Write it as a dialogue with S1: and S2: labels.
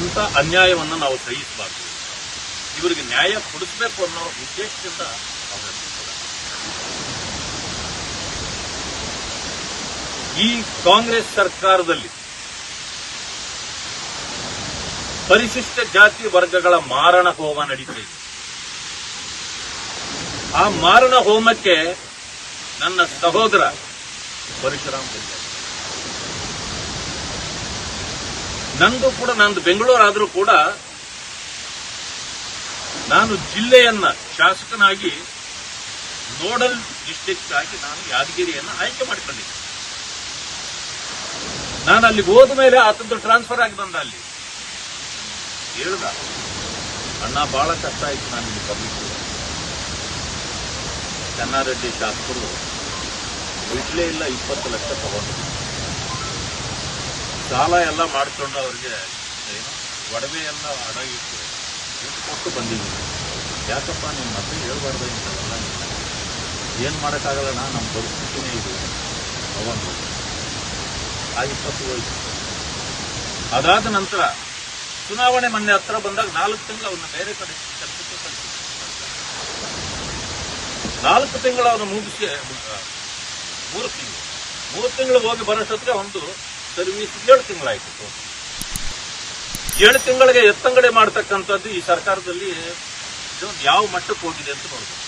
S1: ಇಂಥ ಅನ್ಯಾಯವನ್ನು ನಾವು ಸಹಿಸಬಾರ್ದು. ಇವರಿಗೆ ನ್ಯಾಯ ಕೊಡಿಸಬೇಕು ಅನ್ನೋ ಉದ್ದೇಶದಿಂದ. ಈ ಕಾಂಗ್ರೆಸ್ ಸರ್ಕಾರದಲ್ಲಿ ಪರಿಶಿಷ್ಟ ಜಾತಿ ವರ್ಗಗಳ ಮಾರಣ ಹೋಮ ನಡೀತಾ ಇದೆ. ಆ ಮಾರಣ ಹೋಮಕ್ಕೆ ನನ್ನ ಸಹೋದರ ಪರಶುರಾಮ್ ಬಂದಿದ್ದಾರೆ. ನಂದು ಕೂಡ, ನಂದು ಬೆಂಗಳೂರಾದರೂ ಕೂಡ ನಾನು ಜಿಲ್ಲೆಯನ್ನ ಶಾಸಕನಾಗಿ ನೋಡಲ್ ಡಿಸ್ಟ್ರಿಕ್ಟ್ ಆಗಿ ನಾನು ಯಾದಗಿರಿಯನ್ನ ಆಯ್ಕೆ ಮಾಡಿಕೊಂಡಿದ್ದೆ. ನಾನು ಅಲ್ಲಿ ಹೋದ ಮೇಲೆ ಆತಂದು ಟ್ರಾನ್ಸ್ಫರ್ ಆಗಿ ಬಂದ ಅಲ್ಲಿ. ಹೇಳ್ದ, ಅಣ್ಣ ಬಹಳ ಕಷ್ಟ ಆಯ್ತು, ನಾನು ಇಲ್ಲಿ ಬರ್ಲಿಕ್ಕೆ ಚೆನ್ನಾರೆಡ್ಡಿ ಶಾಸಕರು ಬಿಡ್ಲೇ ಇಲ್ಲ, ಇಪ್ಪತ್ತು ಲಕ್ಷ ತಗೊಂಡು ಸಾಲ ಎಲ್ಲ ಮಾಡಿಕೊಂಡು ಅವ್ರಿಗೆ ಏನು ಒಡವೆ ಎಲ್ಲ ಅಡಗಿಟ್ಟು ದುಡ್ಡು ಕೊಟ್ಟು ಬಂದಿದ್ದೀನಿ. ಯಾಕಪ್ಪ ನಿಮ್ಮ ಮತ್ತೆ ಹೇಳ್ಬಾರ್ದು ಇಂಥವೆಲ್ಲ ಏನು ಮಾಡೋಕ್ಕಾಗಲ್ಲಣ್ಣ ನಮ್ಮ ಪರಿಸ್ಥಿತಿನೇ ಇದು. ಅವನು. ಆ ಇಪ್ಪತ್ತು ಹೋಯ್ತು ಅದಾದ ನಂತರ ಚುನಾವಣೆ ಮೊನ್ನೆ ಹತ್ರ ಬಂದಾಗ ನಾಲ್ಕು ತಿಂಗಳು ಅವನ್ನ ಬೇರೆ ಕಡೆ ಕೆಲಸಕ್ಕೆ ಕಳಿಸಿದ್ರು. ನಾಲ್ಕು ತಿಂಗಳು ಅವನು ಮುಗಿಸಿ ಮೂರು ತಿಂಗಳು. ಮೂರು ತಿಂಗಳು ಹೋಗಿ ಬರೋಷ್ಟೊತ್ತಿಗೆ ಒಂದು ಸರ್ವಿಸ್ ಏಳು ತಿಂಗಳಾಯ್ತು. ಏಳು ತಿಂಗಳಿಗೆ ಎತ್ತಂಗಡೆ ಮಾಡ್ತಕ್ಕಂಥದ್ದು ಈ ಸರ್ಕಾರದಲ್ಲಿ ಯಾವ ಮಟ್ಟಕ್ಕೆ ಹೋಗಿದೆ ಅಂತ ನೋಡ್ಬೇಕು.